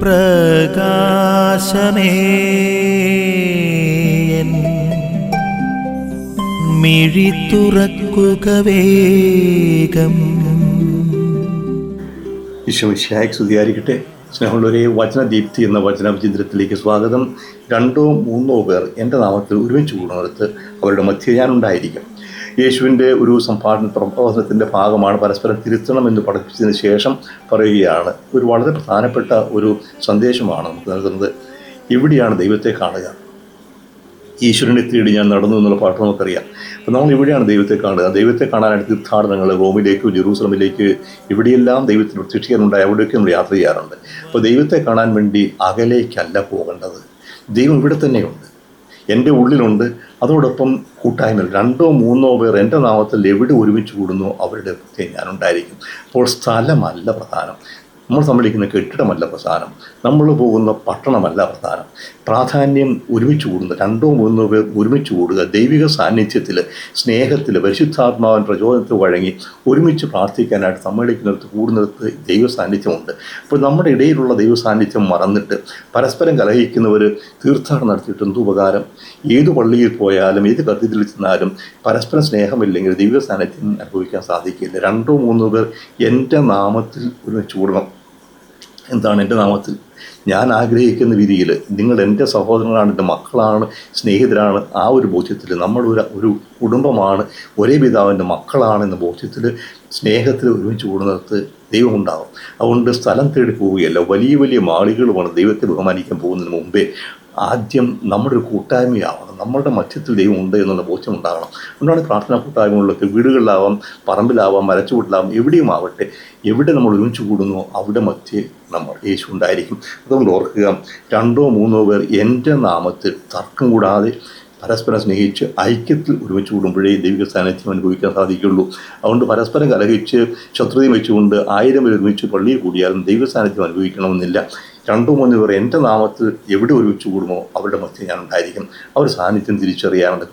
പ്രകാശമേ. മിഴി തുറക്കുക വേഗം. ഒരേ സ്തുതിയായിരിക്കട്ടെ. സ്നേഹമുള്ളവരെ വചനദീപ്തി എന്ന വചനചിത്രത്തിലേക്ക് സ്വാഗതം. രണ്ടോ മൂന്നോ പേർ എന്റെ നാമത്തിൽ ഒരുമിച്ച് കൂടുന്നിടത്ത് അവരുടെ മധ്യ ഞാനുണ്ടായിരിക്കും. യേശുവിന്റെ ഒരു സംഭാഷണ പ്രബോധനത്തിന്റെ ഭാഗമാണ് പരസ്പരം തിരുത്തണം എന്ന് പഠിപ്പിച്ചതിന് ശേഷം പറയുകയാണ്. ഒരു വളരെ പ്രധാനപ്പെട്ട ഒരു സന്ദേശമാണ് നമുക്ക് നൽകുന്നത്. ഇവിടെയാണ് ദൈവത്തെ കാണുക. ഈശ്വരനെ തേടി ഞാൻ നടന്നു എന്നുള്ള പാട്ട് നമുക്കറിയാം. അപ്പോൾ നമ്മൾ ഇവിടെയാണ് ദൈവത്തെ കാണുക. ദൈവത്തെ കാണാനായിട്ട് തീർത്ഥാടനങ്ങൾ റോമിലേക്ക് ജെറൂസലമിലേക്ക് ഇവിടെയെല്ലാം ദൈവത്തിന് പ്രത്യക്ഷിക്കാനുണ്ടായി അവിടേക്ക് നമ്മൾ യാത്ര ചെയ്യാറുണ്ട്. അപ്പോൾ ദൈവത്തെ കാണാൻ വേണ്ടി അകലേക്കല്ല പോകേണ്ടത്. ദൈവം ഇവിടെ തന്നെയുണ്ട്. എന്റെ ഉള്ളിലുണ്ട്. അതോടൊപ്പം കൂട്ടായ്മ രണ്ടോ മൂന്നോ പേർ എന്റെ നാമത്തിൽ എവിടെ ഒരുമിച്ച് കൂടുന്നു അവരുടെ ഒക്കെ ഞാനുണ്ടായിരിക്കും. അപ്പോൾ സ്ഥലമല്ല പ്രധാനം. നമ്മൾ സമ്മതിക്കുന്ന കെട്ടിടമല്ല പ്രധാനം നമ്മൾ പോകുന്ന പട്ടണമല്ല പ്രധാനം പ്രാധാന്യം ഒരുമിച്ച് കൂടുന്ന. രണ്ടോ മൂന്നോ പേർ ഒരുമിച്ച് കൂടുക ദൈവിക സാന്നിധ്യത്തിൽ സ്നേഹത്തിൽ പരിശുദ്ധാത്മാവൻ പ്രചോദനത്തിൽ വഴങ്ങി ഒരുമിച്ച് പ്രാർത്ഥിക്കാനായിട്ട് സമ്മേളിക്കുന്നിടത്ത് കൂടുന്നിടത്ത് ദൈവ സാന്നിധ്യമുണ്ട്. അപ്പോൾ നമ്മുടെ ഇടയിലുള്ള ദൈവ സാന്നിധ്യം മറന്നിട്ട് പരസ്പരം കലഹിക്കുന്നവർ തീർത്ഥാടനം നടത്തിയിട്ട് എന്ത് ഉപകാരം? ഏത് പള്ളിയിൽ പോയാലും ഏത് കത്തീഡ്രലിൽ ചെന്നാലും പരസ്പരം സ്നേഹമില്ലെങ്കിൽ ദൈവ സാന്നിധ്യം അനുഭവിക്കാൻ സാധിക്കില്ല. രണ്ടോ മൂന്നോ പേർ എന്റെ നാമത്തിൽ ഒരുമിച്ച് കൂടണം എന്താണ് എന്റെ നാമത്തിൽ? ഞാൻ ആഗ്രഹിക്കുന്ന രീതിയിൽ നിങ്ങൾ എന്റെ സഹോദരങ്ങളാണ് എന്റെ മക്കളാണ് സ്നേഹിതരാണ്. ആ ഒരു ബോധ്യത്തിൽ നമ്മളൊരു ഒരു കുടുംബമാണ്. ഒരേ പിതാവിന്റെ മക്കളാണ് എന്ന ബോധ്യത്തിൽ സ്നേഹത്തിൽ ഒരുമിച്ച് കൂടുന്നിടത്ത് ദൈവമുണ്ടാകും അതുകൊണ്ട് സ്ഥലം തേടി പോവുകയല്ല. വലിയ വലിയ മാളികളുമാണ് ദൈവത്തെ ബഹുമാനിക്കാൻ പോകുന്നതിന് മുമ്പേ ആദ്യം നമ്മുടെ ഒരു കൂട്ടായ്മയാവണം. നമ്മളുടെ മധ്യത്തിൽ ദൈവം ഉണ്ട് എന്നുള്ള ബോധ്യം ഉണ്ടാകണം. അതുകൊണ്ടാണ് പ്രാർത്ഥനാ കൂട്ടായ്മകളിലൊക്കെ വീടുകളിലാവാം പറമ്പിലാവാം മരച്ചുവട്ടിലാവാം എവിടെയും ആവട്ടെ എവിടെ നമ്മൾ ഒരുമിച്ച് കൂടുന്നു അവിടെ മധ്യേ നമ്മൾ യേശു ഉണ്ടായിരിക്കും. അതുകൊണ്ട് ഓർക്കുക. രണ്ടോ മൂന്നോ പേർ എന്റെ നാമത്തിൽ തർക്കം കൂടാതെ പരസ്പരം സ്നേഹിച്ച് ഐക്യത്തിൽ ഒരുമിച്ച് കൂടുമ്പോഴേ ദൈവിക സാന്നിധ്യം അനുഭവിക്കാൻ സാധിക്കുള്ളൂ അതുകൊണ്ട് പരസ്പരം കലഹിച്ച് ശത്രുതയും വെച്ചുകൊണ്ട് ആയിരം പേർ ഒരുമിച്ച് പള്ളിയിൽ കൂടിയാലും ദൈവ സാന്നിധ്യം അനുഭവിക്കണമെന്നില്ല. രണ്ടോ മൂന്ന് പേർ എന്റെ നാമത്തിൽ എവിടെ ഒരുമിച്ച് കൂടുമോ അവരുടെ മധ്യ ഞാൻ ഉണ്ടായിരിക്കും അവർ സാന്നിധ്യം തിരിച്ചറിയാനുള്ള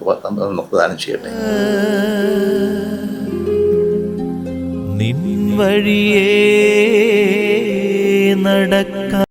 നമുക്ക് ദാനം ചെയ്യട്ടെ. നിൻ വഴിയേ നടക്ക